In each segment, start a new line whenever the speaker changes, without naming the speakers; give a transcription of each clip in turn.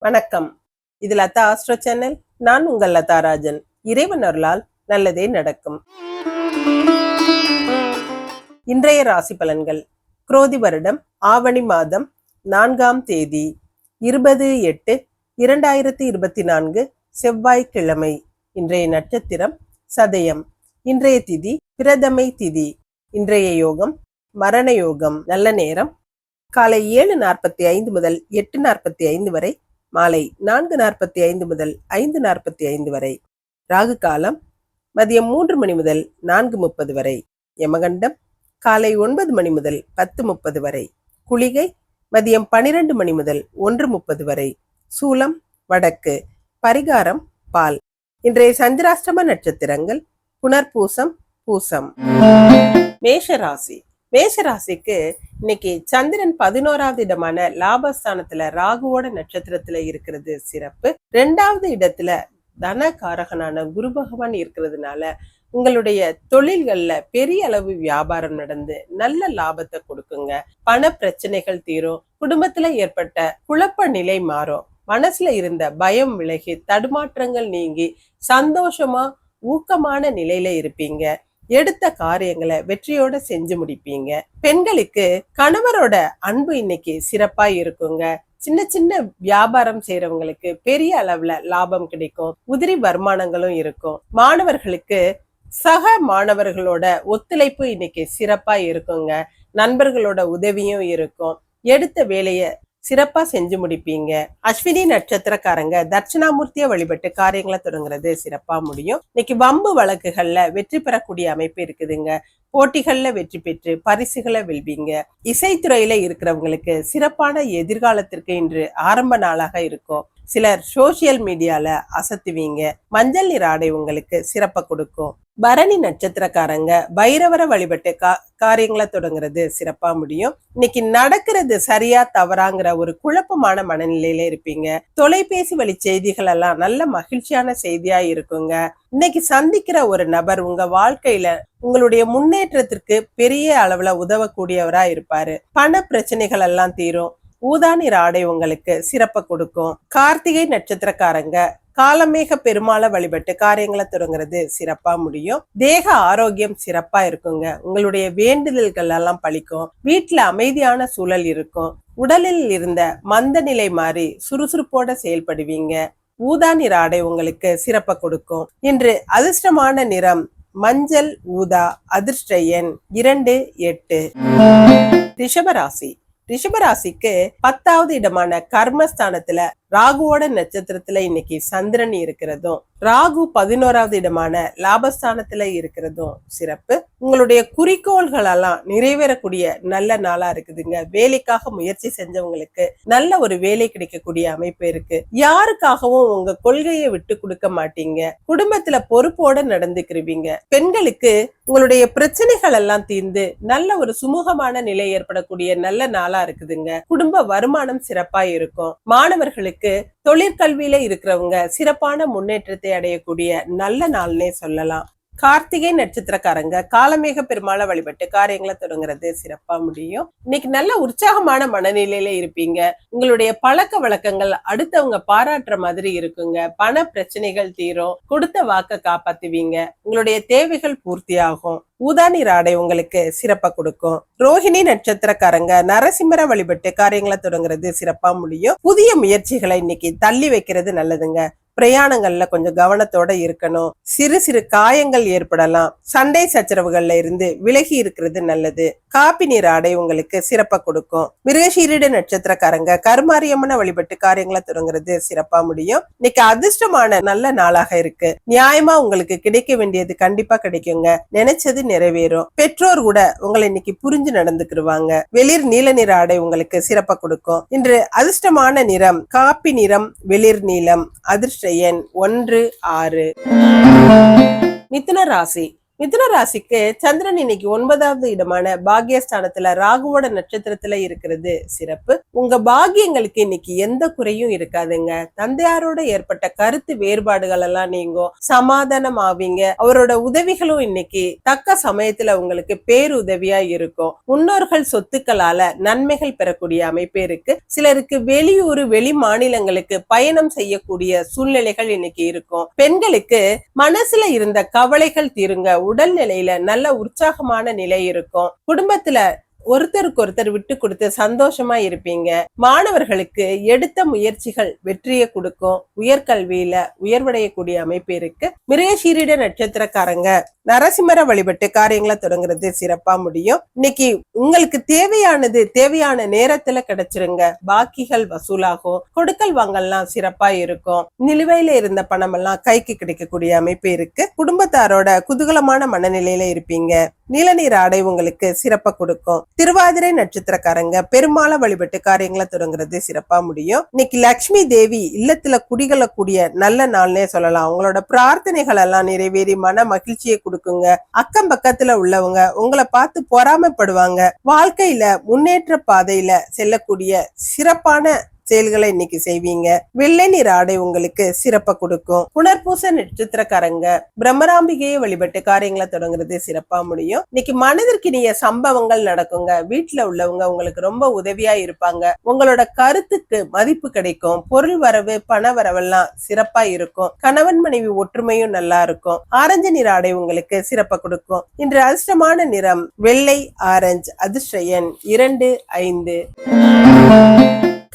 வணக்கம். இது Latha astro channel. நான் உங்கள் லதா ராஜன். இறைவன் அருளால் நல்லதே நடக்கும். இன்றைய ராசி பலன்கள். குரோதி வருடம் ஆவணி மாதம் நான்காம் தேதி இருபது எட்டு இரண்டாயிரத்தி இருபத்தி நான்கு செவ்வாய்க்கிழமை. இன்றைய நட்சத்திரம் சதயம். இன்றைய திதி பிரதமை திதி. இன்றைய யோகம் மரண யோகம். நல்ல நேரம். காலை ஏழு நாற்பத்தி ஐந்து முதல் எட்டு நாற்பத்தி ஐந்து வரை மாலை நான்கு நாற்பத்தி ஐந்து முதல் ஐந்து நாற்பத்தி ஐந்து வரை. ராகு காலம் மதியம் மூன்று மணி முதல் நான்கு முப்பது வரை. யமகண்டம் காலை ஒன்பது மணி முதல் பத்து முப்பது வரை. குளிகை மதியம் பனிரெண்டு மணி முதல் ஒன்று முப்பது வரை. சூலம் வடக்கு பரிகாரம் பால். இன்றைய சந்திராஷ்டம நட்சத்திரங்கள் புனர்பூசம் பூசம். மேஷராசி. மேஷராசிக்கு இன்னைக்கு சந்திரன் பதினோராவது இடமான லாபஸ்தானத்துல ராகுவோட நட்சத்திரத்துல இருக்கிறது சிறப்பு. ரெண்டாவது இடத்துல தன காரகனான குரு பகவான் இருக்கிறதுனால உங்களுடைய தொழில்கள்ல பெரிய அளவு வியாபாரம் நடந்து நல்ல லாபத்தை கொடுக்குங்க. பண பிரச்சனைகள் தீரும் குடும்பத்துல ஏற்பட்ட குழப்ப நிலை மாறும். மனசுல இருந்த பயம் விலகி தடுமாற்றங்கள் நீங்கி சந்தோஷமா ஊக்கமான நிலையில இருப்பீங்க. எடுத்த காரியங்களை வெற்றியோட செஞ்சு முடிப்பீங்க. பெண்களுக்கு கணவரோட அன்பு இன்னைக்கு சிறப்பா இருக்குங்க. சின்ன சின்ன வியாபாரம் செய்யறவங்களுக்கு பெரிய அளவுல லாபம் கிடைக்கும். உதிரி வருமானங்களும் இருக்கும். மாணவர்களுக்கு சக மாணவர்களோட ஒத்துழைப்பு இன்னைக்கு சிறப்பா இருக்குங்க. நண்பர்களோட உதவியும் இருக்கும். எடுத்த வேலையை சிறப்பா செஞ்சு முடிப்பீங்க. அஸ்வினி நட்சத்திரக்காரங்க தட்சிணாமூர்த்திய வழிபட்டு காரியங்களை தொடங்குறது சிறப்பா முடியும். இன்னைக்கு வம்பு வழக்குகள்ல வெற்றி பெறக்கூடிய அமைப்பு இருக்குதுங்க. போட்டிகள்ல வெற்றி பெற்று பரிசுகளை வெல்வீங்க. இசைத்துறையில இருக்கிறவங்களுக்கு சிறப்பான எதிர்காலத்திற்கு இன்று ஆரம்ப நாளாக இருக்கும். சிலர் சோசியல் மீடியால அசத்துவீங்க. மஞ்சள் நீர் ஆடை உங்களுக்கு சிறப்பை கொடுக்கும். பரணி நட்சத்திரக்காரங்க பைரவரை வழிபட்டு கா காரியங்களை தொடங்குறது சிறப்பா முடியும். இன்னைக்கு நடக்கிறது சரியா தவறாங்கிற ஒரு குழப்பமான மனநிலையில இருப்பீங்க. தொலைபேசி வழி செய்திகள் எல்லாம் நல்ல மகிழ்ச்சியான செய்தியா இருக்குங்க. இன்னைக்கு சந்திக்கிற ஒரு நபர் உங்க வாழ்க்கையில உங்களுடைய முன்னேற்றத்திற்கு பெரிய அளவுல உதவக்கூடியவரா இருப்பாரு. பண பிரச்சனைகள் எல்லாம் தீரும். ஊதானிற ஆடை உங்களுக்கு சிறப்பை கொடுக்கும். கார்த்திகை நட்சத்திரக்காரங்க காலமேக பெருமாளை வழிபட்டு காரியங்களை தொடங்குறது சிறப்பா முடியும். தேக ஆரோக்கியம் சிறப்பா இருக்குங்க. உங்களுடைய வேண்டுதல்கள் எல்லாம் பழிக்கும். வீட்டுல அமைதியான சூழல் இருக்கும். உடலில் இருந்த மந்த நிலை மாறி சுறுசுறுப்போட செயல்படுவீங்க. ஊதா நிற ஆடை உங்களுக்கு சிறப்ப கொடுக்கும். இன்று அதிர்ஷ்டமான நிறம் மஞ்சள் ஊதா அதிர்ஷ்ட எண் இரண்டு எட்டு. ரிஷபராசி. ரிஷபராசிக்கு பத்தாவது இடமான கர்மஸ்தானத்துல ராகுவோட நட்சத்திரத்துல இன்னைக்கு சந்திரன் இருக்கிறதும் ராகு பதினோராவது இடமான லாபஸ்தானத்துல இருக்கிறதும் சிறப்பு. உங்களுடைய குறிக்கோள்கள் எல்லாம் நிறைவேறக்கூடிய நல்ல நாளா இருக்குதுங்க. வேலைக்காக முயற்சி செஞ்சவங்களுக்கு நல்ல ஒரு வேலை கிடைக்கக்கூடிய அமைப்பு இருக்கு. யாருக்காகவும் உங்க கொள்கையை விட்டு கொடுக்க மாட்டீங்க. குடும்பத்துல பொறுப்போட நடந்துக்கிருவீங்க. பெண்களுக்கு உங்களுடைய பிரச்சனைகள் எல்லாம் தீர்ந்து நல்ல ஒரு சுமூகமான நிலை ஏற்படக்கூடிய நல்ல நாளா இருக்குதுங்க. குடும்ப வருமானம் சிறப்பா இருக்கும். மாணவர்களுக்கு தொழிற்கல்வியில இருக்கிறவங்க சிறப்பான முன்னேற்றத்தை அடையக்கூடிய நல்ல நாள்னே சொல்லலாம். கார்த்திகை நட்சத்திரக்காரங்க காலமேக பெருமாளை வழிபட்டு காரியங்களை தொடங்குறது சிறப்பா முடியும். இன்னைக்கு நல்ல உற்சாகமான மனநிலையில இருப்பீங்க. உங்களுடைய பழக்க வழக்கங்கள் அடுத்தவங்க பாராட்டுற மாதிரி இருக்குங்க. பண பிரச்சனைகள் தீரும். கொடுத்த வாக்க காப்பாத்துவீங்க. உங்களுடைய தேவைகள் பூர்த்தியாகும். ஊதானி ராடை உங்களுக்கு சிறப்பா கொடுக்கும். ரோஹிணி நட்சத்திரக்காரங்க நரசிம்மர வழிபட்டு காரியங்களை தொடங்குறது சிறப்பா முடியும். புதிய முயற்சிகளை இன்னைக்கு தள்ளி வைக்கிறது நல்லதுங்க. பிரயாணங்கள்ல கொஞ்சம் கவனத்தோட இருக்கணும். சிறு சிறு காயங்கள் ஏற்படலாம். சண்டை சச்சரவுகள்ல இருந்து விலகி இருக்கிறது நல்லது. காப்பி நீர் ஆடை உங்களுக்கு சிறப்பா கொடுக்கும். மிருகசீரிட நட்சத்திரக்காரங்க கருமாரியம்மன வழிபட்டு காரியங்களை தொடங்குறது சிறப்பா முடியும். இன்னைக்கு அதிர்ஷ்டமான நல்ல நாளாக இருக்கு. நியாயமா உங்களுக்கு கிடைக்க வேண்டியது கண்டிப்பா கிடைக்குங்க. நினைச்சது நிறைவேறும். பெற்றோர் கூட உங்களை இன்னைக்கு புரிஞ்சு நடந்துக்கிடுவாங்க வெளிர் நீல நிற ஆடை உங்களுக்கு சிறப்பா கொடுக்கும். இன்று அதிர்ஷ்டமான நிறம் காப்பி நிறம் வெளிர் நீளம் அதிர்ஷ்ட எண் ஒன்று ஆறு. மிதுன ராசி. மிதுன ராசிக்கு சந்திரன் இன்னைக்கு ஒன்பதாவது இடமான பாக்கியஸ்தானத்துல ராகுவோட நட்சத்திரத்துல இருக்கிறது சிறப்பு. உங்க பாகியங்களுக்கு இன்னைக்கு எந்த குறையும் இருக்காதுங்க. தந்தையாரோட ஏற்பட்ட கருத்து வேறுபாடுகள் எல்லாம் நீங்கும். சமாதானம் ஆவீங்க. அவரோட உதவிகளும் இன்னைக்கு தக்க சமயத்துல உங்களுக்கு பேருதவியா இருக்கும். முன்னோர்கள் சொத்துக்களால நன்மைகள் பெறக்கூடிய அமைப்பு இருக்கு. சிலருக்கு வெளியூர் வெளி மாநிலங்களுக்கு பயணம் செய்யக்கூடிய சூழ்நிலைகள் இன்னைக்கு இருக்கும். பெண்களுக்கு மனசுல இருந்த கவலைகள் தீருங்க. உடல்நிலையில நல்ல உற்சாகமான நிலை இருக்கும். குடும்பத்துல ஒருத்தருக்கு ஒருத்தர் விட்டு கொடுத்து சந்தோஷமா இருப்பீங்க. மாணவர்களுக்கு எடுத்த முயற்சிகள் வெற்றியை கொடுக்கும். உயர்கல்வியில உயர்வடையக்கூடிய அமைப்பு இருக்கு. மிருகசீரிட நட்சத்திரக்காரங்க நரசிம்மர வழிபட்டு காரியங்களை தொடங்குறது சிறப்பா முடியும். இன்னைக்கு உங்களுக்கு தேவையானது தேவையான நேரத்துல கிடைச்சிருங்க. பாக்கிகள் வசூலாகும். கொடுக்கல் வாங்கல்லாம் சிறப்பா இருக்கும். நிலுவையில இருந்த பணம் எல்லாம் கைக்கு கிடைக்கக்கூடிய அமைப்பு இருக்கு. குடும்பத்தாரோட குதூகலமான மனநிலையில இருப்பீங்க. நீலநீர் ஆடை உங்களுக்கு சிறப்பை கொடுக்கும். திருவாதிரை நட்சத்திரக்காரங்க பெருமாளை வழிபட்டு காரியங்களை தொடங்குறது சிறப்பா முடியும். இன்னைக்கு லக்ஷ்மி தேவி இல்லத்துல குடிகளக்கூடிய நல்ல நாள்னே சொல்லலாம். அவங்களோட பிரார்த்தனைகள் எல்லாம் நிறைவேறி மன மகிழ்ச்சியை கொடுக்குங்க. அக்கம் பக்கத்துல உள்ளவங்க உங்களை பார்த்து பொறாமைப்படுவாங்க. வாழ்க்கையில முன்னேற்ற பாதையில செல்லக்கூடிய சிறப்பான செயல்களை இன்னைக்கு செய்வீங்க. வெள்ளை நிற ஆடை உங்களுக்கு சிறப்பை கொடுக்கும். புனர்பூச நட்சத்திரக்காரங்க பிரம்மராம்பிகையை வழிபட்டு காரியங்களை தொடங்குறது சிறப்பா முடியும். இன்னைக்கு மனதிற்கினிய சம்பவங்கள் நடக்குங்க. வீட்டுல உள்ளவங்க உங்களுக்கு ரொம்ப உதவியா இருப்பாங்க. உங்களோட கருத்துக்கு மதிப்பு கிடைக்கும். பொருள் வரவு பண வரவெல்லாம் சிறப்பா இருக்கும். கணவன் மனைவி ஒற்றுமையும் நல்லா இருக்கும். ஆரஞ்சு நிற ஆடை உங்களுக்கு சிறப்பை கொடுக்கும். இன்று அதிர்ஷ்டமான நிறம் வெள்ளை ஆரஞ்சு அதிர்ஷ்ட எண் இரண்டு ஐந்து.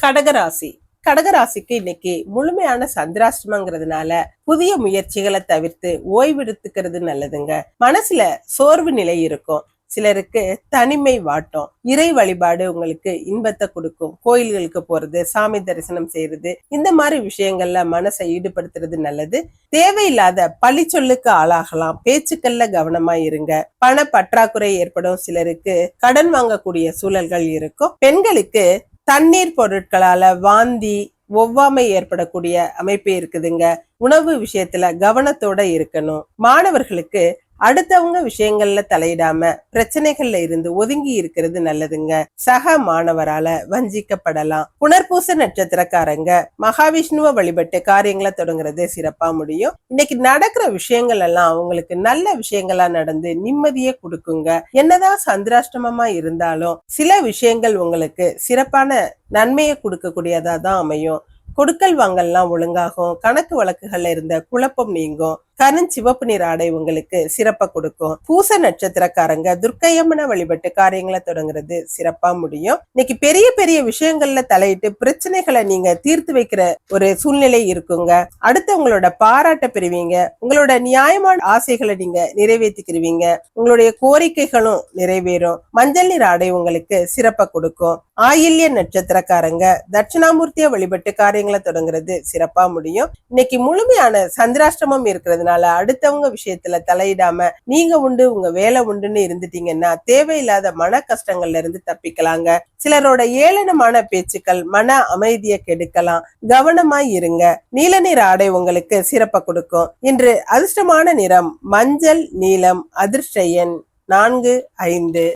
கடகராசி. கடகராசிக்கு இன்னைக்கு முழுமையான சந்திராஷ்டமங்கிறதுனால புதிய முயற்சிகளை தவிர்த்து ஓய்வெடுத்துக்கிறது நல்லதுங்க. மனசுல சோர்வு நிலை இருக்கும். சிலருக்கு தனிமை வாட்டம். இறை வழிபாடு உங்களுக்கு இன்பத்தை கொடுக்கும். கோயில்களுக்கு போறது சாமி தரிசனம் செய்யறது இந்த மாதிரி விஷயங்கள்ல மனசை ஈடுபடுத்துறது நல்லது. தேவையில்லாத பழி சொல்லுக்கு ஆளாகலாம். பேச்சுக்கள்ல கவனமா இருங்க. பண பற்றாக்குறை ஏற்படும். சிலருக்கு கடன் வாங்கக்கூடிய சூழல்கள் இருக்கும். பெண்களுக்கு தண்ணீர் பொருட்களால வாந்தி ஒவ்வாமை ஏற்படக்கூடிய அமைப்பு இருக்குதுங்க. உணவு விஷயத்துல கவனத்தோட இருக்கணும். மாணவர்களுக்கு அடுத்தவங்க விஷயங்கள்ல தலையிடாம பிரச்சனைகள்ல இருந்து ஒதுங்கி இருக்கிறது நல்லதுங்க. சக மாணவரால வஞ்சிக்கப்படலாம். புனர்பூச நட்சத்திரக்காரங்க மகாவிஷ்ணுவை வழிபட்டு காரியங்களை தொடங்குறது சிறப்பா முடியும். இன்னைக்கு நடக்கிற விஷயங்கள் எல்லாம் அவங்களுக்கு நல்ல விஷயங்களா நடந்து நிம்மதியை கொடுக்குங்க. என்னதான் சந்திராஷ்டமமா இருந்தாலும் சில விஷயங்கள் உங்களுக்கு சிறப்பான நன்மையை கொடுக்கக்கூடியதா தான் அமையும். கொடுக்கல் வாங்கல்லாம் ஒழுங்காகும் கணக்கு வழக்குகள்ல இருந்த குழப்பம் நீங்கும் கருஞ்சிவப்பு நிற ஆடை உங்களுக்கு சிறப்பா கொடுக்கும். பூச நட்சத்திரக்காரங்க துர்க்கையம்மனை வழிபட்டு காரியங்களை தொடங்குறது சிறப்பா முடியும். இன்னைக்கு பெரிய பெரிய விஷயங்கள்ல தலையிட்டு பிரச்சனைகளை நீங்க தீர்த்து வைக்கிற ஒரு சூழ்நிலை இருக்குங்க. அடுத்து உங்களோட பாராட்ட பெறுவீங்க. உங்களோட நியாயமான ஆசைகளை நீங்க நிறைவேற்றிக்கிருவீங்க உங்களுடைய கோரிக்கைகளும் நிறைவேறும். மஞ்சள் நிற ஆடை உங்களுக்கு சிறப்பா கொடுக்கும். ஆயில்ய நட்சத்திரக்காரங்க தட்சிணாமூர்த்திய வழிபட்டு காரியங்களை தொடங்குறது சிறப்பா முடியும். இன்னைக்கு முழுமையான சந்திராஷ்டமம் இருக்கிறதுனால அடுத்தவங்க விஷயத்துல தலையிடாம நீங்க உண்டு உங்க வேலை உண்டுன்னு இருந்துட்டீங்கன்னா தேவையில்லாத மன கஷ்டங்கள்ல இருந்து தப்பிக்கலாங்க. சிலரோட ஏளனமான பேச்சுக்கள் மன அமைதியை கெடுக்கலாம். கவனமா இருங்க. நீல நிற ஆடை உங்களுக்கு சிறப்பை கொடுக்கும். இன்று அதிர்ஷ்டமான நிறம் மஞ்சள் நீலம் அதிர்ஷ்ட எண் நான்கு ஐந்து.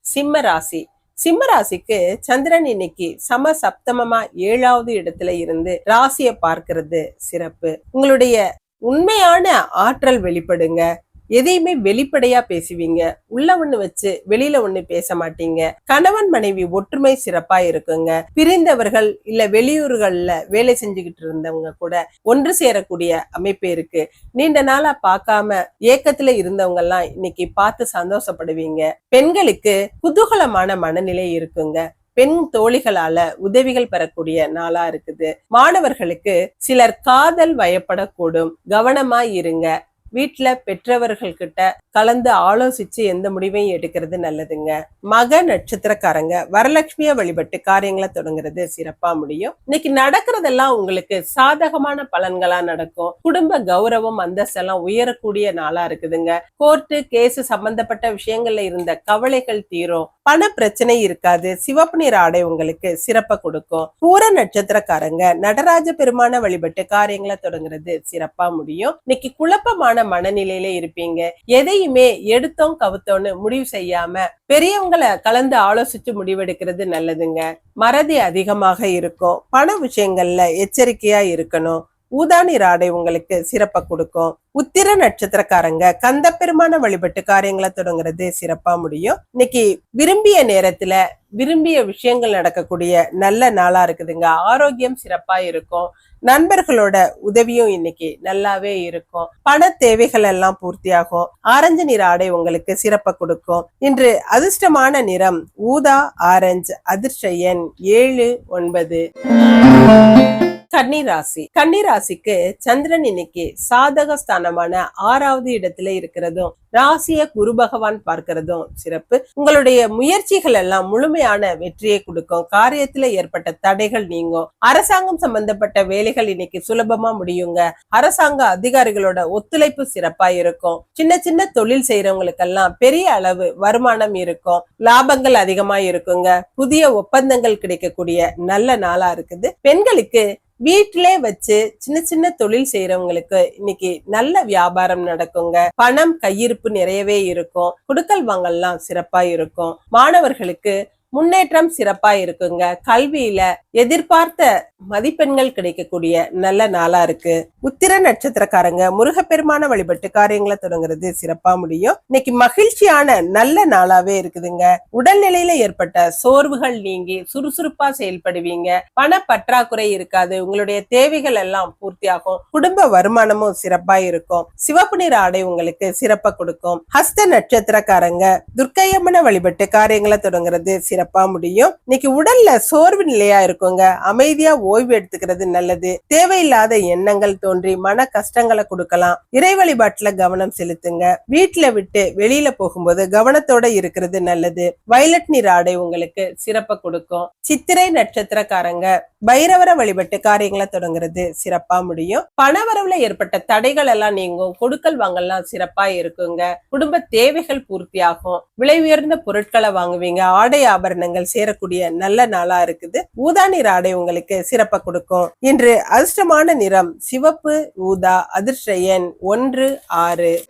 சிம்ம ராசி. சிம்மராசிக்கு சந்திரன் இன்னைக்கு சம சப்தமமா ஏழாவது இடத்துல இருந்து ராசியை பார்க்கிறது சிறப்பு. உங்களுடைய உண்மையான ஆற்றல் வெளிப்படுங்க. எதையுமே வெளிப்படையா பேசுவீங்க. உள்ள ஒண்ணு வச்சு வெளியில ஒண்ணு பேச மாட்டீங்க. கணவன் மனைவி ஒற்றுமை சிறப்பா இருக்குங்க. பிரிந்தவர்கள் இல்ல வெளியூர்கள்ல வேலை செஞ்சுக்கிட்டு இருந்தவங்க கூட ஒன்று சேரக்கூடிய அமைப்பு இருக்கு. நீண்ட நாளா பார்க்காம ஏக்கத்துல இருந்தவங்க எல்லாம் இன்னைக்கு பார்த்து சந்தோஷப்படுவீங்க. பெண்களுக்கு குதூகலமான மனநிலை இருக்குங்க. பெண் தோழிகளால உதவிகள் பெறக்கூடிய நாளா இருக்குது. மாணவர்களுக்கு சிலர் காதல் வயப்படக்கூடும். கவனமா இருங்க. வீட்டுல பெற்றவர்கள் கிட்ட கலந்து ஆலோசிச்சு எந்த முடிவையும் எடுக்கிறது நல்லதுங்க. மக நட்சத்திரக்காரங்க வரலட்சுமிய வழிபட்டு காரியங்களை தொடங்குறது சிறப்பா முடியும். இன்னைக்கு நடக்கிறதெல்லாம் உங்களுக்கு சாதகமான பலன்களா நடக்கும். குடும்ப கௌரவம் அந்தஸ்தெல்லாம் உயரக்கூடிய நாளா இருக்குதுங்க. கோர்ட்டு கேஸு சம்பந்தப்பட்ட விஷயங்கள்ல இருந்த கவலைகள் தீரும். பண பிரச்சனை இருக்காது. சிவப்பு நிற ஆடை உங்களுக்கு சிறப்பை கொடுக்கும். பூர நட்சத்திரக்காரங்க நடராஜ பெருமான வழிபட்டு காரியங்களை தொடங்குறது சிறப்பா முடியும். இன்னைக்கு குழப்பமான மனநிலையில இருப்பீங்க. எதையுமே எடுத்தோம் கவுத்தோன்னு முடிவு செய்யாம பெரியவங்களை கலந்து ஆலோசிச்சு முடிவெடுக்கிறது நல்லதுங்க. மறதி அதிகமாக இருக்கும். பண விஷயங்கள்ல எச்சரிக்கையா இருக்கணும். ஊதானி ராடை உங்களுக்கு சிறப்பை கொடுக்கும். உத்திர நட்சத்திரக்காரங்க கந்த பெருமான வழிபட்டு காரியங்களை தொடங்குறது சிறப்பா முடியும். இன்னைக்கு விரும்பிய நேரத்துல விரும்பிய விஷயங்கள் நடக்கக்கூடிய நல்ல நாளா இருக்குதுங்க. ஆரோக்கியம் சிறப்பா இருக்கும். நண்பர்களோட உதவியும் இன்னைக்கு நல்லாவே இருக்கும். பண தேவைகள் எல்லாம் பூர்த்தியாகும். ஆரஞ்சு நிற ஆடை உங்களுக்கு சிறப்பை கொடுக்கும். இன்று அதிர்ஷ்டமான நிறம் ஊதா ஆரஞ்சு அதிர்ஷ்ட எண் ஏழு ஒன்பது. கன்னிராசி. கன்னிராசிக்கு சந்திரன் இன்னைக்கு சாதக ஸ்தானமான ஆறாவது இடத்துல இருக்கிறதும் ராசிய குரு பகவான் பார்க்கிறதும் சிறப்பு. உங்களுடைய முயற்சிகள் எல்லாம் முழுமையான வெற்றியை கொடுக்கும். காரியத்துல ஏற்பட்ட தடைகள் நீங்கும். அரசாங்கம் சம்பந்தப்பட்ட வேலைகள் இன்னைக்கு சுலபமா முடியுங்க. அரசாங்க அதிகாரிகளோட ஒத்துழைப்பு சிறப்பா இருக்கும். சின்ன சின்ன தொழில் செய்யறவங்களுக்கெல்லாம் பெரிய அளவு வருமானம் இருக்கும். லாபங்கள் அதிகமா இருக்குங்க. புதிய ஒப்பந்தங்கள் கிடைக்கக்கூடிய நல்ல நாளா இருக்குது. பெண்களுக்கு வீட்டிலே வச்சு சின்ன சின்ன தொழில் செய்யறவங்களுக்கு இன்னைக்கு நல்ல வியாபாரம் நடக்குங்க. பணம் கையிருப்பு நிறையவே இருக்கும். குடுக்கல் வாங்கல்லாம் சிறப்பா இருக்கும். மாணவர்களுக்கு முன்னேற்றம் சிறப்பா இருக்குங்க. கல்வியில எதிர்பார்த்த மதிப்பெண்கள் கிடைக்கக்கூடிய நல்ல நாளா இருக்கு. உத்திர நட்சத்திரக்காரங்க முருகப்பெருமான வழிபட்டு காரியங்களை தொடங்குறது சிறப்பா முடியும். இன்னைக்கு மகிழ்ச்சியான நல்ல நாளாவே இருக்குதுங்க. உடல்நிலையில ஏற்பட்ட சோர்வுகள் நீங்கி சுறுசுறுப்பா செயல்படுவீங்க. பண பற்றாக்குறை இருக்காது. உங்களுடைய தேவைகள் எல்லாம் பூர்த்தியாகும். குடும்ப வருமானமும் சிறப்பா இருக்கும். சிவப்பு நிற ஆடை உங்களுக்கு சிறப்பா கொடுக்கும். ஹஸ்த நட்சத்திரக்காரங்க துர்க்கையம்மனை வழிபட்டு காரியங்களை தொடங்குறது சிறப்பு முடியும். இன்னைக்கு உடல்ல சோர்வு நிலையா இருக்குங்க. அமைதியா ஓய்வு எடுத்துக்கிறது நல்லது. தேவையில்லாத எண்ணங்கள் தோன்றி மன கஷ்டங்களை கொடுக்கலாம். இறை வழிபாட்டுல கவனம் செலுத்துங்க. வீட்டுல விட்டு வெளியில போகும்போது கவனத்தோட இருக்கிறது நல்லது. வயலட் நீர் ஆடை உங்களுக்கு சிறப்பை கொடுக்கும். சித்திரை நட்சத்திரக்காரங்க பைரவர வழிபட்டு காரியங்களை தொடங்குறது சிறப்பா முடியும். பணவரவுல ஏற்பட்ட தடைகள் எல்லாம் நீங்கும் கொடுக்கல் வாங்கலாம் சிறப்பா இருக்குங்க. குடும்ப தேவைகள் பூர்த்தியாகும். விலை உயர்ந்த பொருட்களை வாங்குவீங்க. ஆடை ஆபரணங்கள் சேரக்கூடிய நல்ல நாளா இருக்குது. ஊதா நிற ஆடை உங்களுக்கு சிறப்பை கொடுக்கும். இன்று அதிர்ஷ்டமான நிறம் சிவப்பு ஊதா அதிர்ஷ்ட எண் ஒன்று ஆறு.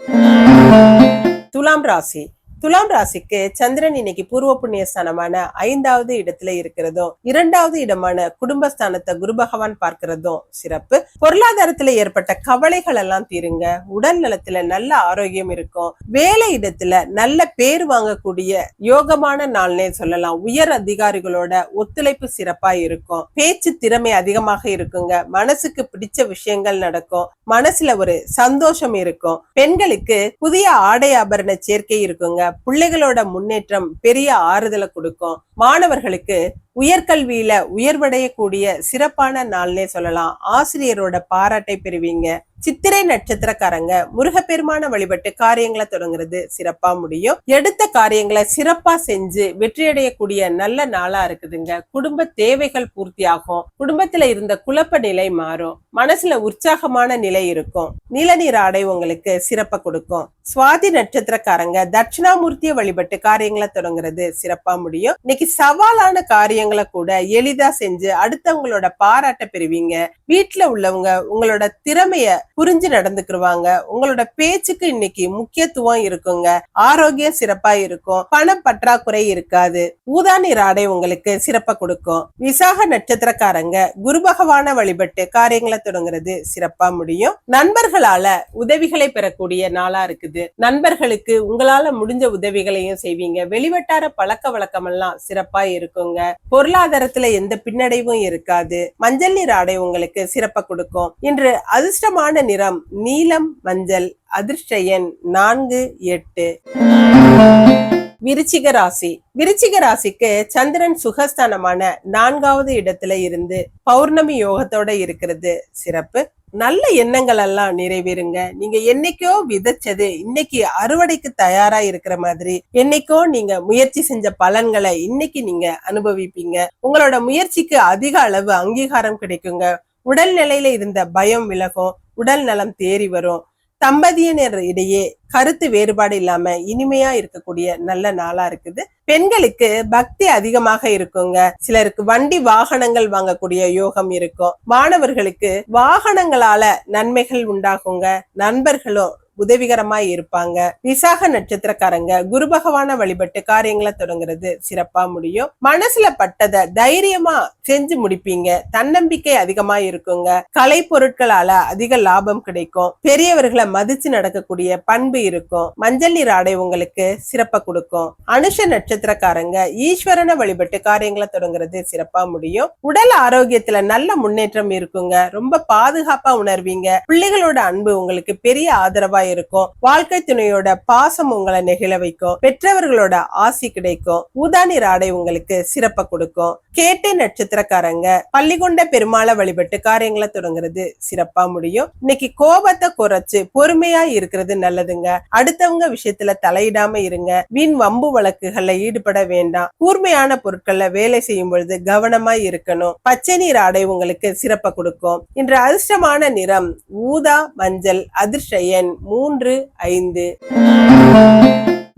துலாம் ராசி. துலாம் ராசிக்கு சந்திரன் இன்னைக்கு பூர்வ புண்ணிய ஸ்தானமான ஐந்தாவது இடத்துல இருக்கிறதும் இரண்டாவது இடமான குடும்பஸ்தானத்தை குரு பகவான் பார்க்கிறதும் சிறப்பு. பொருளாதாரத்துல ஏற்பட்ட கவலைகள் எல்லாம் தீருங்க. உடல் நலத்துல நல்ல ஆரோக்கியம் இருக்கும். வேலை இடத்துல நல்ல பேர் வாங்கக்கூடிய யோகமான நாள்னே சொல்லலாம். உயர் அதிகாரிகளோட ஒத்துழைப்பு சிறப்பா இருக்கும். பேச்சு திறமை அதிகமாக இருக்குங்க. மனசுக்கு பிடிச்ச விஷயங்கள் நடக்கும். மனசுல ஒரு சந்தோஷம் இருக்கும். பெண்களுக்கு புதிய ஆடை ஆபரண சேர்க்கை இருக்குங்க. பிள்ளைகளோட முன்னேற்றம் பெரிய ஆறுதலை கொடுக்கும். மாணவர்களுக்கு உயர்கல்வியில உயர்வடையக்கூடிய சிறப்பான நாள்னே சொல்லலாம். ஆசிரியரோட பாராட்டை பெறுவீங்க. சித்திரை நட்சத்திரக்காரங்க முருகப்பெருமான வழிபட்டு காரியங்களை தொடங்குறது சிறப்பா முடியும். எடுத்த காரியங்களை சிறப்பா செஞ்சு வெற்றியடையக்கூடிய நல்ல நாளா இருக்குதுங்க. குடும்ப தேவைகள் பூர்த்தி ஆகும் குடும்பத்துல இருந்த குழப்ப நிலை மாறும். மனசுல உற்சாகமான நிலை இருக்கும். நீலநீர் ஆடை உங்களுக்கு சிறப்பை கொடுக்கும். சுவாதி நட்சத்திரக்காரங்க தட்சிணாமூர்த்திய வழிபட்டு காரியங்களை தொடங்குறது சிறப்பா முடியும். இன்னைக்கு சவாலான காரியங்கள் கூட எளிதா செஞ்சு அடுத்தவங்களோட பாராட்ட பெறுவீங்க. வீட்டுல உள்ளவங்க உங்களோட திறமைய புரிஞ்சு நடந்துக்குருவாங்க. உங்களோட பேச்சுக்கு இன்னைக்கு முக்கியத்துவம் இருக்குங்க. ஆரோக்கியம் சிறப்பா இருக்கும். பண பற்றாக்குறை இருக்காது. ஊதாநீர் ஆடை உங்களுக்கு சிறப்பா கொடுக்கும். விசாக நட்சத்திரக்காரங்க குரு பகவான வழிபட்டு காரியங்களை தொடங்குறது சிறப்பா முடியும். நண்பர்களால உதவிகளை பெறக்கூடிய நாளா இருக்குது. நண்பர்களுக்கு உங்களால முடிஞ்ச உதவிகளையும் செய்வீங்க. வெளிவட்டார பழக்க வழக்கம் எல்லாம் சிறப்பா இருக்குங்க. பொருளாதாரத்துல எந்த பின்னடைவும் இருக்காது. மஞ்சள் நீர் ஆடை உங்களுக்கு சிறப்பை கொடுக்கும். இன்று அதிர்ஷ்டமான நிறம் நீலம் மஞ்சள் அதிர்ஷ்ட எண் நான்கு எட்டு. விருச்சிக ராசி. விருச்சிக ராசிக்கு சந்திரன் சுகஸ்தானமான நான்காவது இடத்துல இருந்து பௌர்ணமி யோகத்தோட இருக்கிறது. சிறப்பு. நல்ல எண்ணங்கள் எல்லாம் நிறைவேறுங்க. நீங்க என்னைக்கோ விதைச்சது இன்னைக்கு அறுவடைக்கு தயாரா இருக்கிற மாதிரி என்னைக்கோ நீங்க முயற்சி செஞ்ச பலன்களை இன்னைக்கு நீங்க அனுபவிப்பீங்க. உங்களோட முயற்சிக்கு அதிக அளவு அங்கீகாரம் கிடைக்குங்க. உடல் நிலையில இருந்த பயம் விலகும். உடல் நலம் தேறி வரும். தம்பதியினர் இடையே கருத்து வேறுபாடு இல்லாம இனிமையா இருக்கக்கூடிய நல்ல நாளா இருக்குது. பெண்களுக்கு பக்தி அதிகமாக இருக்குங்க. சிலருக்கு வண்டி வாகனங்கள் வாங்கக்கூடிய யோகம் இருக்கும். மாணவர்களுக்கு வாகனங்களால நன்மைகள் உண்டாகுங்க. நண்பர்களும் உதவிகரமாய் இருப்பாங்க. விசாக நட்சத்திரக்காரங்க குரு பகவான வழிபட்டு காரியங்களை தொடங்குறது சிறப்பா முடியும். மனசுல பட்டதை தைரியமா செஞ்சு முடிப்பீங்க. தன்னம்பிக்கை அதிகமா இருக்குங்க. கலை பொருட்களால அதிக லாபம் கிடைக்கும். பெரியவர்களை மதிச்சு நடக்கக்கூடிய பண்பு இருக்கும். மஞ்சள் நீர் ஆடை உங்களுக்கு சிறப்பை கொடுக்கும். அனுஷ நட்சத்திரக்காரங்க ஈஸ்வரனை வழிபட்டு காரியங்களை தொடங்குறது சிறப்பா முடியும். உடல் ஆரோக்கியத்துல நல்ல முன்னேற்றம் இருக்குங்க. ரொம்ப பாதுகாப்பா உணர்வீங்க. பிள்ளைகளோட அன்பு உங்களுக்கு பெரிய ஆதரவா இருக்கும். வாழ்க்கை துணையோட பாசம் உங்களை நெகிழ வைக்கும். பெற்றவர்களோட ஆசி கிடைக்கும். ஊதானி ஆடை உங்களுக்கு சிறப்ப கொடுக்கும். கேட்டை நட்சத்திரக்காரங்க பள்ளிகொண்ட பெருமாளை வழிபட்டு காரியங்களை தொடங்குறது சிறப்பா முடியும். இன்னைக்கு கோபத்தை குறைச்சு பொறுமையா இருக்கிறது நல்லதுங்க. அடுத்தவங்க விஷயத்துல தலையிடாம இருங்க. வீண் வம்பு வழக்குகள்ல ஈடுபட வேண்டாம். கூர்மையான பொருட்கள்ல வேலை செய்யும் பொழுது கவனமா இருக்கணும். பச்சை நீர் ஆடை உங்களுக்கு சிறப்ப கொடுக்கும். இன்று அதிர்ஷ்டமான நிறம் ஊதா மஞ்சள் அதிர்ஷயன் மூ மூன்று ஐந்து.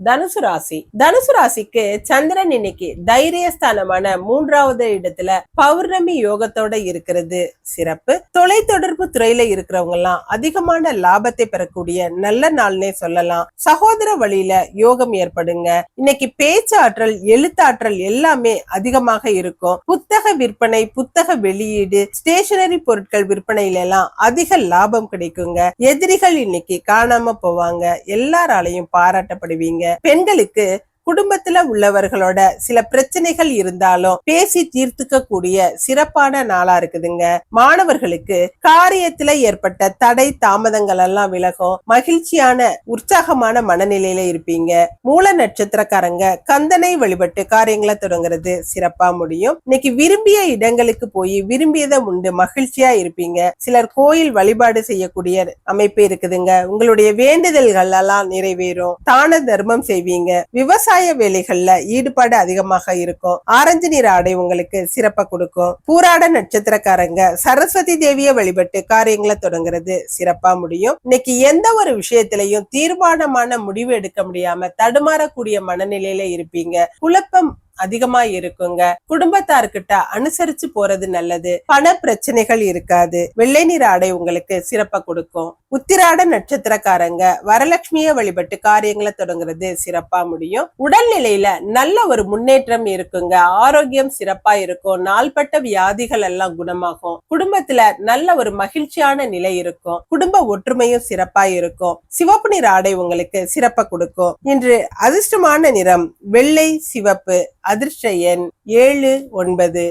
தனுசு ராசி. தனுசு ராசிக்கு சந்திரன் இன்னைக்கு தைரியஸ்தானமான மூன்றாவது இடத்துல பௌர்ணமி யோகத்தோட இருக்கிறது. சிறப்பு. தொலைத்தொடர்பு துறையில இருக்கிறவங்க எல்லாம் அதிகமான லாபத்தை பெறக்கூடிய நல்ல நாள்னே சொல்லலாம். சகோதர வழியில யோகம் ஏற்படுங்க. இன்னைக்கு பேச்சாற்றல் எழுத்தாற்றல் எல்லாமே அதிகமாக இருக்கும். புத்தக விற்பனை புத்தக வெளியீடு ஸ்டேஷனரி பொருட்கள் விற்பனையில எல்லாம் அதிக லாபம் கிடைக்குங்க. எதிரிகள் இன்னைக்கு காணாம போவாங்க. எல்லாராலையும் பாராட்டப்படுவீங்க. பெண்களுக்கு குடும்பத்துல உள்ளவர்களோட சில பிரச்சனைகள் இருந்தாலும் பேசி தீர்த்துக்க கூடிய சிறப்பான நாளா இருக்குதுங்க. மாணவர்களுக்கு காரியத்துல ஏற்பட்ட தடை தாமதங்கள் எல்லாம் விலகும். மகிழ்ச்சியான உற்சாகமான மனநிலையில இருப்பீங்க. மூல நட்சத்திரக்காரங்க கந்தனை வழிபட்டு காரியங்களை தொடங்குறது சிறப்பா முடியும். இன்னைக்கு விரும்பிய இடங்களுக்கு போய் விரும்பியதை உண்டு மகிழ்ச்சியா இருப்பீங்க. சிலர் கோயில் வழிபாடு செய்யக்கூடிய அமைப்பு இருக்குதுங்க. உங்களுடைய வேண்டுதல்கள் எல்லாம் நிறைவேறும். தான தர்மம் செய்வீங்க. விவசாய வேலைகள்ல ஈடுபாடு அதிகமாக இருக்கும். ஆரஞ்சு நிற ஆடை உங்களுக்கு சிறப்பை கொடுக்கும். பூராட நட்சத்திரக்காரங்க சரஸ்வதி தேவியை வழிபட்டு காரியங்களை தொடங்குறது சிறப்பா முடியும். இன்னைக்கு எந்த ஒரு விஷயத்திலையும் தீர்மானமான முடிவு எடுக்க முடியாம தடுமாறக்கூடிய மனநிலையில இருப்பீங்க. குழப்பம் அதிகமா இருக்குங்க குடும்பத்தார்கிட்ட அனுசரிச்சு போறது நல்லது. பண பிரச்சனைகள் இருக்காது. வெள்ளை நிற ஆடை உங்களுக்கு சிறப்பா கொடுக்கும். உத்திராட நட்சத்திரக்காரங்க வரலட்சுமிய வழிபட்டு காரியங்களை தொடங்குறது சிறப்பா முடியும். உடல்நிலையில நல்ல ஒரு முன்னேற்றம் இருக்குங்க. ஆரோக்கியம் சிறப்பா இருக்கும். நாள்பட்ட வியாதிகள் எல்லாம் குணமாகும். குடும்பத்துல நல்ல ஒரு மகிழ்ச்சியான நிலை இருக்கும். குடும்ப ஒற்றுமையும் சிறப்பா இருக்கும். சிவப்பு நிற ஆடை உங்களுக்கு சிறப்ப கொடுக்கும். இன்று அதிர்ஷ்டமான நிறம் வெள்ளை சிவப்பு. அதிர்ஷ்ட எண் ஏழு ஒன்பது.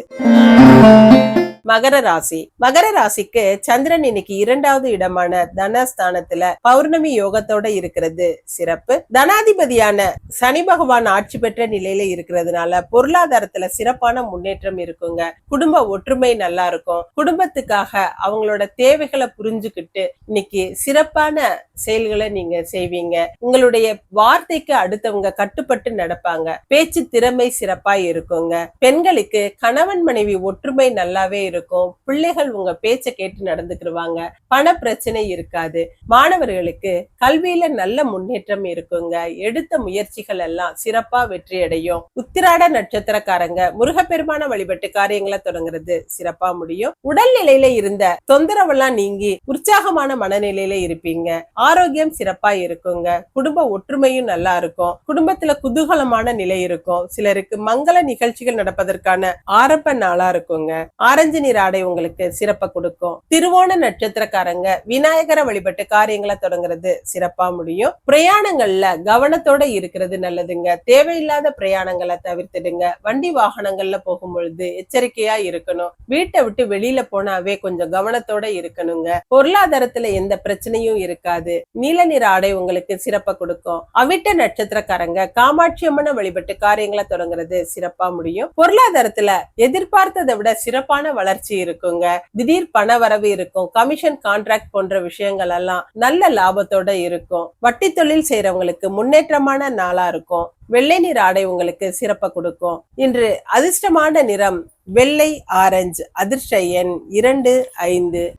மகர ராசி. மகர ராசிக்கு சந்திரன் இன்னைக்கு இரண்டாவது இடமான தனஸ்தானத்துல பௌர்ணமி யோகத்தோட இருக்கிறது. சிறப்பு. தனாதிபதியான சனி பகவான் ஆட்சி பெற்ற நிலையில இருக்கிறதுனால பொருளாதாரத்துல சிறப்பான முன்னேற்றம் இருக்குங்க. குடும்ப ஒற்றுமை நல்லா இருக்கும். குடும்பத்துக்காக அவங்களோட தேவைகளை புரிஞ்சுக்கிட்டு இன்னைக்கு சிறப்பான செயல்களை நீங்க செய்வீங்க. உங்களுடைய வார்த்தைக்கு அடுத்தவங்க கட்டுப்பட்டு நடப்பாங்க. பேச்சு திறமை சிறப்பா இருக்குங்க. பெண்களுக்கு கணவன் மனைவி ஒற்றுமை நல்லாவே இருக்கும். பிள்ளைகள் உங்க பேச்சை கேட்டு நடந்துக்கிடுவாங்க பண பிரச்சனை இருக்காது. மாணவர்களுக்கு கல்வியில நல்ல முன்னேற்றம் இருக்குங்க. எடுத்த முயற்சிகள் எல்லாம் சிறப்பா வெற்றி அடையும் உத்திராட நட்சத்திரக்காரங்க முருகப்பெருமான வழிபட்டு காரியங்களை தொடங்குறது சிறப்பா முடியும். உடல்நிலையில இருந்த தொந்தரவெல்லாம் நீங்கி உற்சாகமான மனநிலையில இருப்பீங்க. ஆரோக்கியம் சிறப்பா இருக்குங்க. குடும்ப ஒற்றுமையும் நல்லா இருக்கும். குடும்பத்துல குதூகலமான நிலை இருக்கும். சிலருக்கு மங்கள நிகழ்ச்சிகள் நடப்பதற்கான ஆரம்ப நாளா இருக்குங்க. ஆரஞ்சு நிற ஆடை உங்களுக்கு சிறப்பை கொடுக்கும். திருவோண நட்சத்திரக்காரங்க விநாயகரை வழிபட்டு காரியங்களை தொடங்குறது சிறப்பா முடியும். பிரயாணங்கள்ல கவனத்தோட இருக்கிறது நல்லதுங்க. தேவையில்லாத பிரயாணங்களை தவிர்த்துடுங்க. வண்டி வாகனங்கள்ல போகும் பொழுது எச்சரிக்கையா இருக்கணும். வீட்டை விட்டு வெளியில போனாவே கொஞ்சம் கவனத்தோட இருக்கணுங்க. பொருளாதாரத்துல எந்த பிரச்சனையும் இருக்காது. நீல நிற ஆடை உங்களுக்கு சிறப்பை கொடுக்கும். அவிட்ட நட்சத்திரக்காரங்க காமாட்சி அம்மனை வழிபட்டு காரியங்களை தொடங்குறது சிறப்பா முடியும். பொருளாதாரத்துல எதிர்பார்த்ததை விட சிறப்பான வளர்ச்சி இருக்குங்க. திடீர் பண வரவு இருக்கும். கமிஷன் கான்ட்ராக்ட் போன்ற விஷயங்கள் எல்லாம் நல்ல லாபத்தோட இருக்கும். வட்டி தொழில் செய்யறவங்களுக்கு முன்னேற்றமான நாளா இருக்கும். வெள்ளை நிற ஆடை உங்களுக்கு சிறப்பை கொடுக்கும். இன்று அதிர்ஷ்டமான நிறம் வெள்ளை ஆரஞ்சு அதிர்ஷ்ட எண் இரண்டு ஐந்து.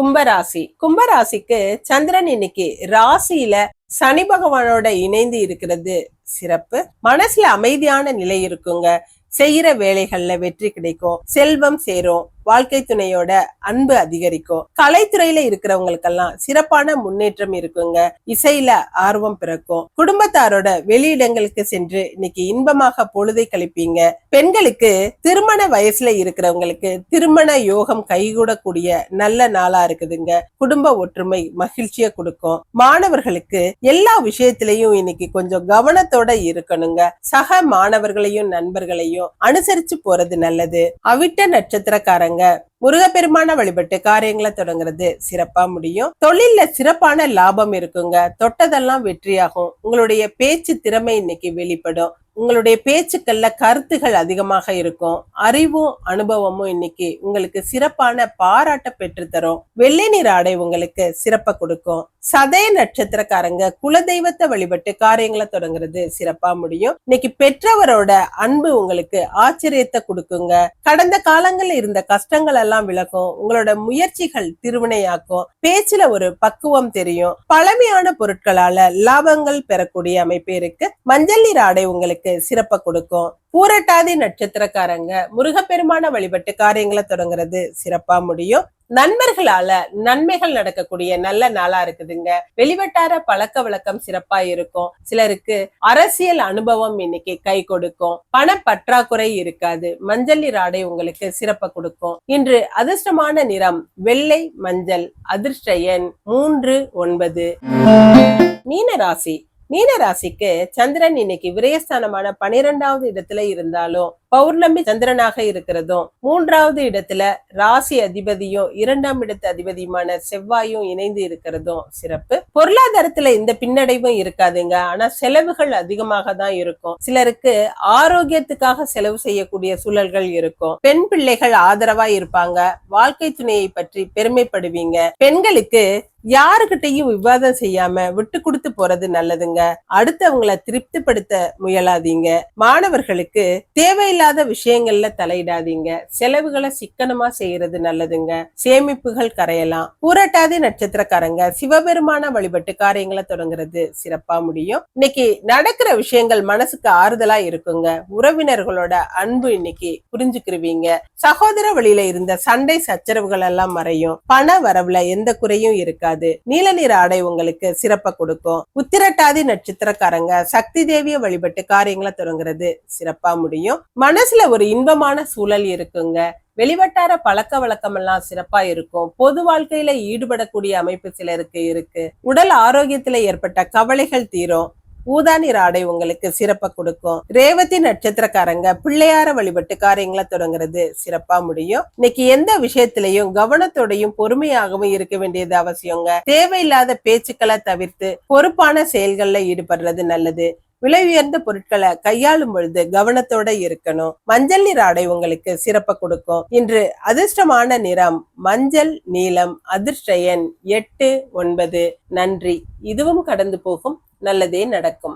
கும்பராசி. கும்பராசிக்கு சந்திரன் இன்னைக்கு ராசியில சனி பகவானோட இணைந்து இருக்கிறது சிறப்பு. மனசுல அமைதியான நிலை இருக்குங்க. செய்யற வேலைகள்ல வெற்றி கிடைக்கும் செல்வம் சேரும் வாழ்க்கை துணையோட அன்பு அதிகரிக்கும். கலைத்துறையில இருக்கிறவங்களுக்கெல்லாம் சிறப்பான முன்னேற்றம் இருக்குங்க. இசையில ஆர்வம் பிறக்கும். குடும்பத்தாரோட வெளியிடங்களுக்கு சென்று இன்னைக்கு இன்பமாக பொழுதை கழிப்பீங்க. பெண்களுக்கு திருமண வயசுல இருக்கிறவங்களுக்கு திருமண யோகம் கைகூடக்கூடிய நல்ல நாளா இருக்குதுங்க. குடும்ப ஒற்றுமை மகிழ்ச்சியை கொடுக்கும். மாணவர்களுக்கு எல்லா விஷயத்திலையும் இன்னைக்கு கொஞ்சம் கவனத்தோட இருக்கணுங்க. சக மாணவர்களையும் நண்பர்களையும் அனுசரிச்சு போறது நல்லது. அவிட்ட நட்சத்திரக்காரங்க முருகப்பெருமான வழிபட்டு காரியங்களை தொடங்குறது சிறப்பா முடியும். தொழில்ல சிறப்பான லாபம் இருக்குங்க. தொட்டதெல்லாம் வெற்றியாகும். உங்களுடைய பேச்சு திறமை இன்னைக்கு வெளிப்படும். உங்களுடைய பேச்சுக்கள்ல கருத்துகள் அதிகமாக இருக்கும். அறிவும் அனுபவமும் இன்னைக்கு உங்களுக்கு சிறப்பான பாராட்ட பெற்று தரும். வெள்ளை நிற ஆடை உங்களுக்கு சிறப்ப கொடுக்கும். சதய நட்சத்திரக்காரங்க குலதெய்வத்தை வழிபட்டு காரியங்களை தொடங்குறது சிறப்பா முடியும். இன்னைக்கு பெற்றவரோட அன்பு உங்களுக்கு ஆச்சரியத்தை கொடுக்குங்க. கடந்த காலங்கள்ல இருந்த கஷ்டங்கள் எல்லாம் விளக்கும். உங்களோட முயற்சிகள் திருவினையாக்கும். பேச்சுல ஒரு பக்குவம் தெரியும். பழமையான பொருட்களால லாபங்கள் பெறக்கூடிய அமைப்பு இருக்கு. மஞ்சள் நீர் ஆடை உங்களுக்கு சிறப்ப கொடுக்கும். பூரட்டாதி நட்சத்திரக்காரங்க முருகப்பெருமான வழிபட்டு காரியங்களை தொடங்குறது சிறப்பா முடியும். நண்பர்களால நன்மைகள் நடக்கக்கூடிய நல்ல நாளா இருக்குதுங்க. வெளிவட்டார பழக்க வழக்கம் சிறப்பா இருக்கும். சிலருக்கு அரசியல் அனுபவம் இன்னைக்கு கை கொடுக்கும். பண பற்றாக்குறை இருக்காது. மஞ்சள் நீர் ஆடை உங்களுக்கு சிறப்ப கொடுக்கும். இன்று அதிர்ஷ்டமான நிறம் வெள்ளை மஞ்சள். அதிர்ஷ்ட எண் மூன்று ஒன்பது. மீன ராசி மீனராசிக்கு சந்திரன் இன்னைக்கு விரயஸ்தானமான பனிரெண்டாவது இடத்துல இருந்தாலும் பௌர்ணமி சந்திரனாக இருக்கிறதும் மூன்றாவது இடத்துல ராசி அதிபதியும் இரண்டாம் இடத்து அதிபதியுமான செவ்வாயும் இணைந்து இருக்கிறதும் சிறப்பு. பொருளாதாரத்துல இந்த பின்னடைவும் இருக்காதுங்க. ஆனா செலவுகள் அதிகமாக தான் இருக்கும். சிலருக்கு ஆரோக்கியத்துக்காக செலவு செய்யக்கூடிய சூழல்கள் இருக்கும். பெண் பிள்ளைகள் ஆதரவா இருப்பாங்க. வாழ்க்கை துணையை பற்றி பெருமைப்படுவீங்க. பெண்களுக்கு யாருக்கிட்டையும் விவாதம் செய்யாம விட்டு கொடுத்து போறது நல்லதுங்க. அடுத்தவங்களை திருப்திப்படுத்த முயலாதீங்க. மாணவர்களுக்கு தேவையில்லாத விஷயங்கள்ல தலையிடாதீங்க. செலவுகளை சிக்கனமா செய்யறது நல்லதுங்க. சேமிப்புகள் கரையலாம். பூரட்டாதி நட்சத்திரக்காரங்க சிவபெருமான வழிபட்டு காரியங்களை தொடங்குறது சிறப்பா முடியும். இன்னைக்கு நடக்கிற விஷயங்கள் மனசுக்கு ஆறுதலா இருக்குங்க. உறவினர்களோட அன்பு இன்னைக்கு புரிஞ்சுக்கிருவீங்க. சகோதர வழியில இருந்த சண்டை சச்சரவுகள் எல்லாம் மறையும். பண வரவுல எந்த குறையும் இருக்காது. நீல நிற ஆடை உங்களுக்கு சிறப்ப கொடுக்கும். உத்திரட்டாதி நட்சத்திரக்காரங்க சக்தி தேவிய வழிபட்டு காரியங்களை தொடங்குறது சிறப்பா முடியும். மனசுல ஒரு இன்பமான சூழல் இருக்குங்க. வெளிவட்டார பழக்க வழக்கம் எல்லாம் சிறப்பா இருக்கும். பொது வாழ்க்கையில ஈடுபடக்கூடிய அமைப்பு சிலருக்கு இருக்கு. உடல் ஆரோக்கியத்துல ஏற்பட்ட கவலைகள் தீரும். ஊதா நிற ஆடை உங்களுக்கு சிறப்ப கொடுக்கும். ரேவதி நட்சத்திரக்காரங்க பிள்ளையார வழிபட்டு காரியங்களை தொடங்குறது சிறப்பா முடியும். இன்னைக்கு எந்த விஷயத்திலையும் கவனத்தோடையும் பொறுமையாகவும் இருக்க வேண்டியது அவசியங்க. தேவையில்லாத பேச்சுக்களை தவிர்த்து பொறுப்பான செயல்கள்ல ஈடுபடுறது நல்லது. விலை உயர்ந்த பொருட்களை கையாளும் பொழுது கவனத்தோட இருக்கணும். மஞ்சள் நிற ஆடை உங்களுக்கு சிறப்ப கொடுக்கும். இன்று அதிர்ஷ்டமான நிறம் மஞ்சள் நீலம் அதிர்ஷ்ட எண் எட்டு ஒன்பது. நன்றி. இதுவும் கடந்து போகும் நல்லதே நடக்கும்.